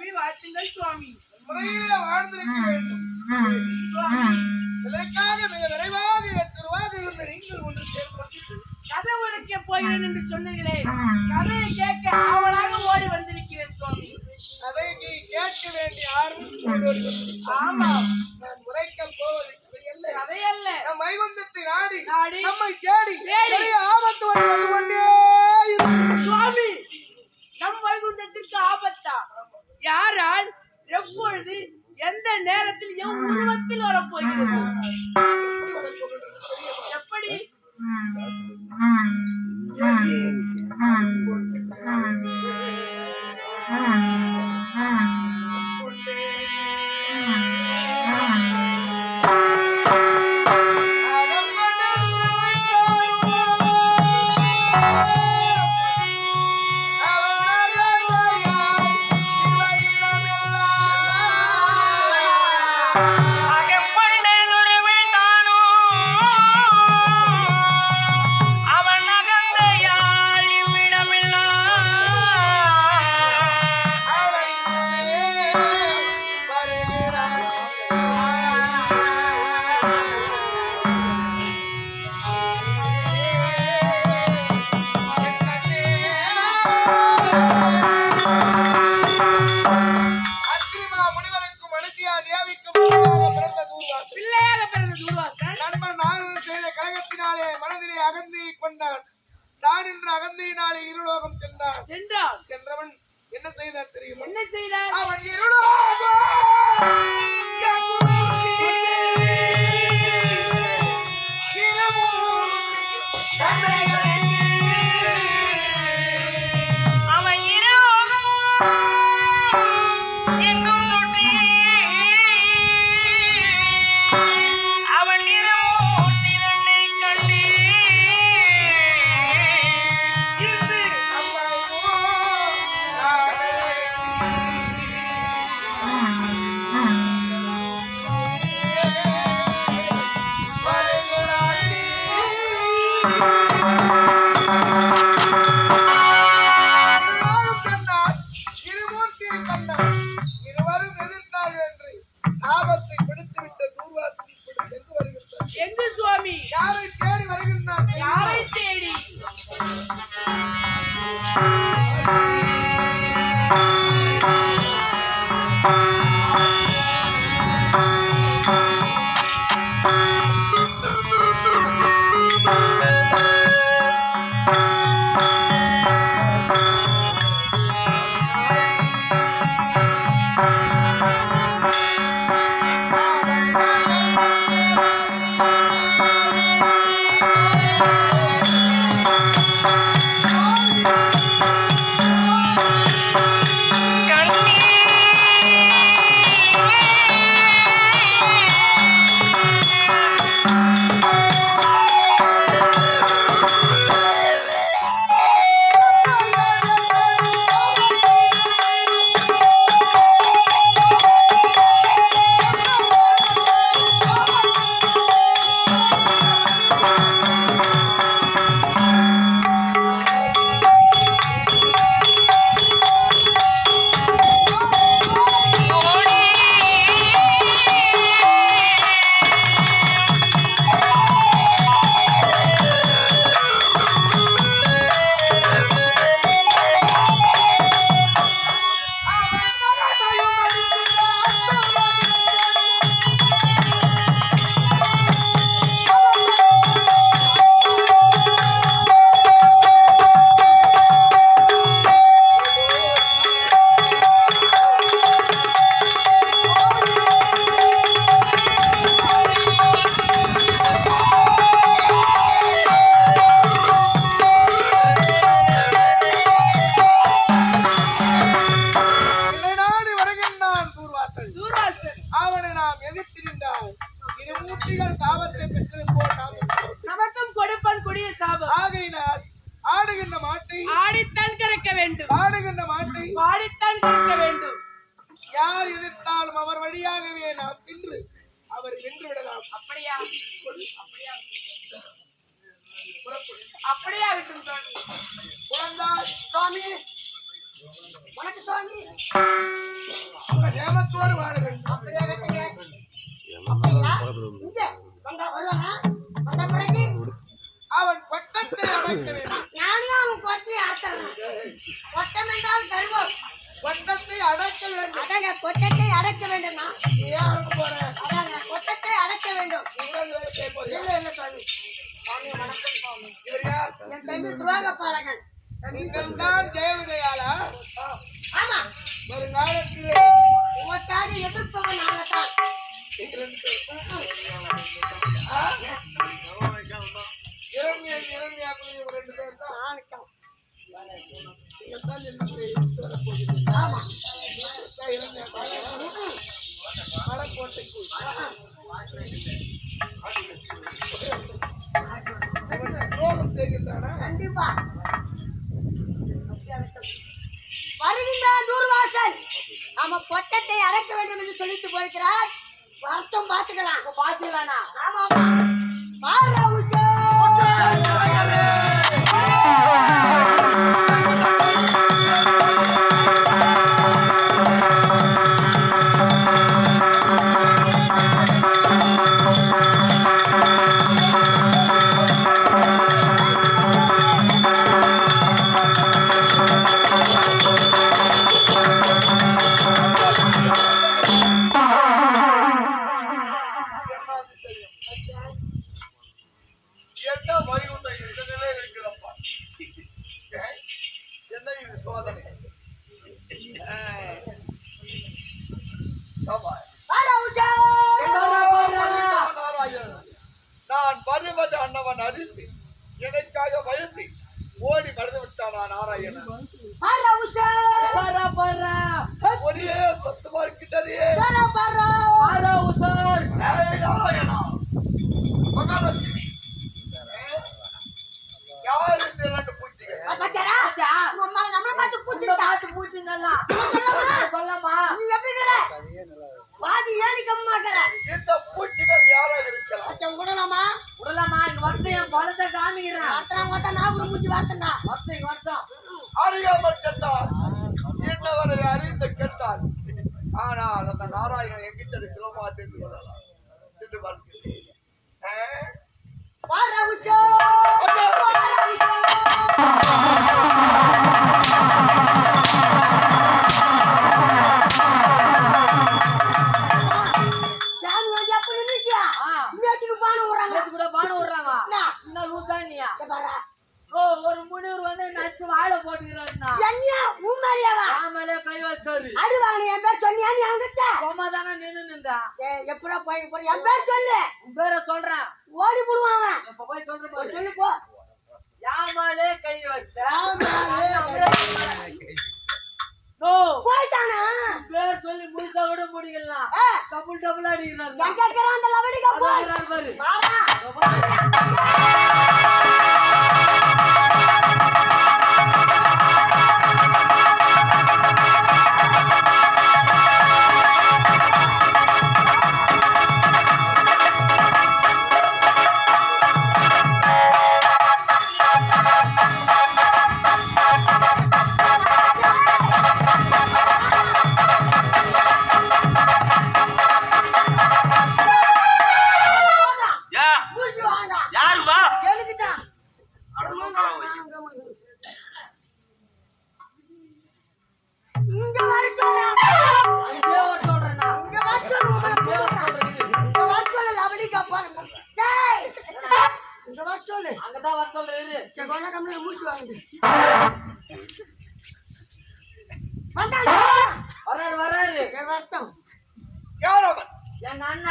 மகாலட்சுமி வாழ்த்துங்கள் சுவாமி. முறையிலே வாழ்ந்திருக்க வேண்டும் இதற்காக மிக விரைவாக எட்டு ரூபாய் இருந்த நீங்கள் ஒன்று சேர்ந்து கதை உரைக்க போகிறேன் என்று சொன்னீர்களே. கதையை கேட்க ஆவலாக ஓடி வந்திருக்கிறேன் சுவாமி. அதை நீ கேட்க வேண்டிய ஆர்வம். ஆமாம். நான் உரைக்க இல்லை கதையல்ல நம் வைகுந்தத்தை நாடி நம்மை தேடி. பெரிய ஆபத்து வந்து வந்து கொண்டே. சுவாமி நம் வைகுண்டத்திற்கு ஆபத்தா? யாரால் எப்பொழுது எந்த நேரத்தில் எவ் உருவத்தில் வரப்போகிறது? எப்படி? அவன் தான் என்ற அகந்தியினாலே இருலோகம் சென்றான். சென்றான். சென்றவன் என்ன செய்தார் தெரியுமா? என்ன செய்தார்? அவன் இருலோகம் Bye. அவனை நாம் எதிர்த்திருந்தால் இருமூர்த்திகள் சாபத்தை பெற்றது போல் நமக்கும் கொடுப்பன் குடிய சாபம். ஆகையினால் ஆடுகின்ற மாட்டை ஆடித்தான் கறக்க வேண்டும். ஆடுகின்ற மாட்டை ஆடித்தான் கறக்க வேண்டும். யார் எதிர்த்தாலும் அவர் வழியாகவே நாம் சென்று அவர் வென்று விடலாம். அப்படியா? அப்படியா? அப்படியே ஆகட்டும் சுவாமி. சுவாமி. வணக்கம் சுவாமி. அவன் கொட்டத்தை அடைக்க வேண்டும் நானும் அவன் கொட்டையை ஆத்தறேன். கொட்டம் என்றால் கர்வம். கொட்டத்தை அடைக்க வேண்டும் கொட்டத்தை அடக்க வேண்டுமா கண்டிப்பா. வருகின்ற தூர்வாசன் நம்ம கொட்டத்தை அடைக்க வேண்டும் என்று சொல்லிட்டு போயிருக்கிறார். வருத்தம் பார்த்துக்கலாம். பார்த்துக்கலாம் ஆமா ஆமா அன்னவன் அறிந்து எனக்காக பயந்து ஓடி மறந்து விட்டானா நாராயணன் ஒரே சத்தமா இருக்கின்றதே ஏய், நாராயணா மகாலட்சுமி ஏய், யார் இந்த இரண்டு பூச்சிகள் இந்த பூச்சிகள் யாராக இருக்கலாம் விடலாமா விடலாமா இங்க வந்து என் பழத்தை காமிக்கிறேன் அத்தனை பார்த்தா நாகூர் வார்த்தா அறியாமல் சென்றார். என்னவரை அறிந்து கேட்டார். ஆனால் அந்த நாராயணன் எங்கு சென்று येणार வர சொல்லு அங்கதான் வர சொல்லு இரு சரி கொண்டா கம்மியில் மூச்சு வாங்குது வந்தாங்க வராரு வராரு சரி வரட்டும் யார் அவன் எங்க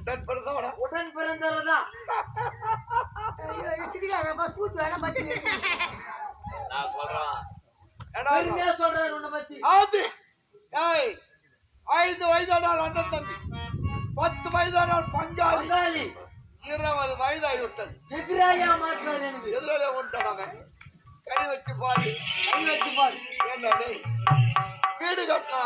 உடன் பிறந்தவனா உடன் பிறந்தவர் தான் சிரிக்காத, பஸ் வேணாம், பெருமையா சொல்றாரு உன்னை பத்தி ஏய் ஐந்து வயதானால் அண்ணன் தம்பி. பத்து வயதானால் பங்காளி இருபது வயதாகி விட்டது எதிராளியா மாற்றாரு எனக்கு எதிராக கொண்டான் அவன் கை வச்சு பாரு கை வச்சு பாரு என்ன டேய்? வீடு கட்டினா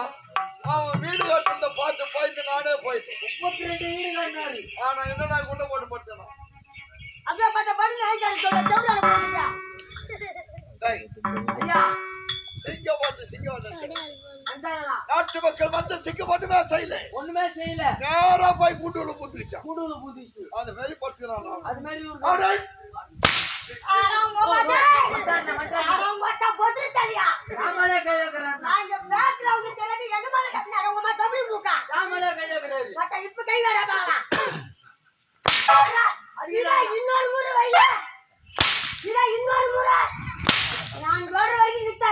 அவன் வீடு கட்டுறத பார்த்து பார்த்து நானே போயிட்டேன். முப்பத்தி ரெண்டு வீடு கட்டினாரு. ஆனா என்னடா குண்டை போட்டு படுத்தேன்? அப்படியே பார்த்த படுங்க ஐயா சொல்ல. தேவையான போடுங்க டேய் ஐயா. சிங்கம் வந்து சிங்கம் வந்து நாட்டு மக்கள் வந்து சிங்கம் மட்டுமே செய்யல. ஒண்ணுமே செய்யல. நேரா போய் குண்டுல புத்துக்கிச்சான் கூடுல புதுசு அந்த மாதிரி படுத்துக்கிறான்? நான். அது மாதிரி இன்னொரு முறை வைல இதா இன்னொரு முறை. நான் வர வரைக்கும் நித்தா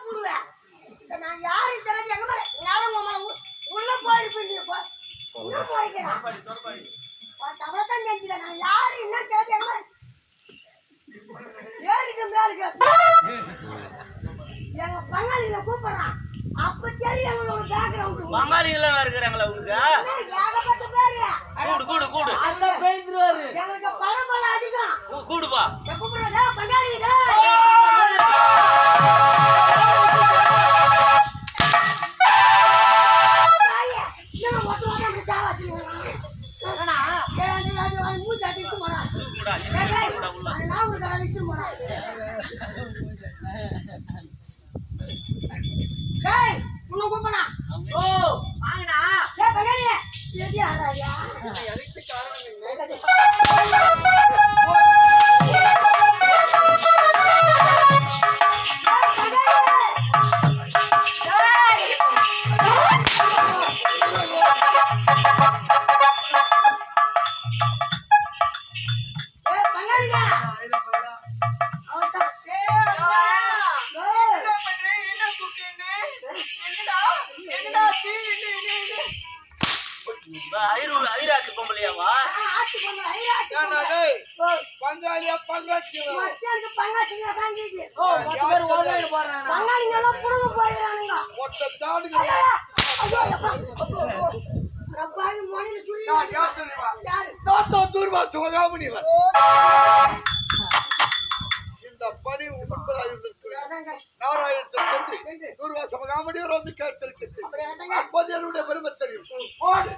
போடுவேன் நான் யாரும் தெரியாது எங்க மேல என்னால உள்ள போயிருப்பீங்க உள்ள போயிருக்கிறேன் அவ்வளவுதான் தெரிஞ்சுக்க நான் யாரு என்ன தெரியாது எங்க மேல ஏறிட்டு மேலுக்கு. எங்க கூப்பிடுறான் அப்ப பேக்ரவுண்ட் மங்காளிங்களா இருக்கிறாங்களா பேரு கூடு கூடு கூடு. அதான் பேந்துருவாரு எங்களுக்கு பணம் பணம் அதிகம். கூடுப்பா கூப்பிடுறதா? பங்காளி நான் ஒரு கடை 谢谢大家 மொத்த தாடுங்க நான் யார் தெரியுமா? தாத்தா தூர்வா சிவகாமணிவன் இந்த பணி உண்மையாக இருந்திருக்கு. நாராயணன் சென்று. தூர்வா சிவகாமணிவர் வந்து கேட்டிருக்கு அப்போது என்னுடைய பெருமை தெரியும். ஓடு.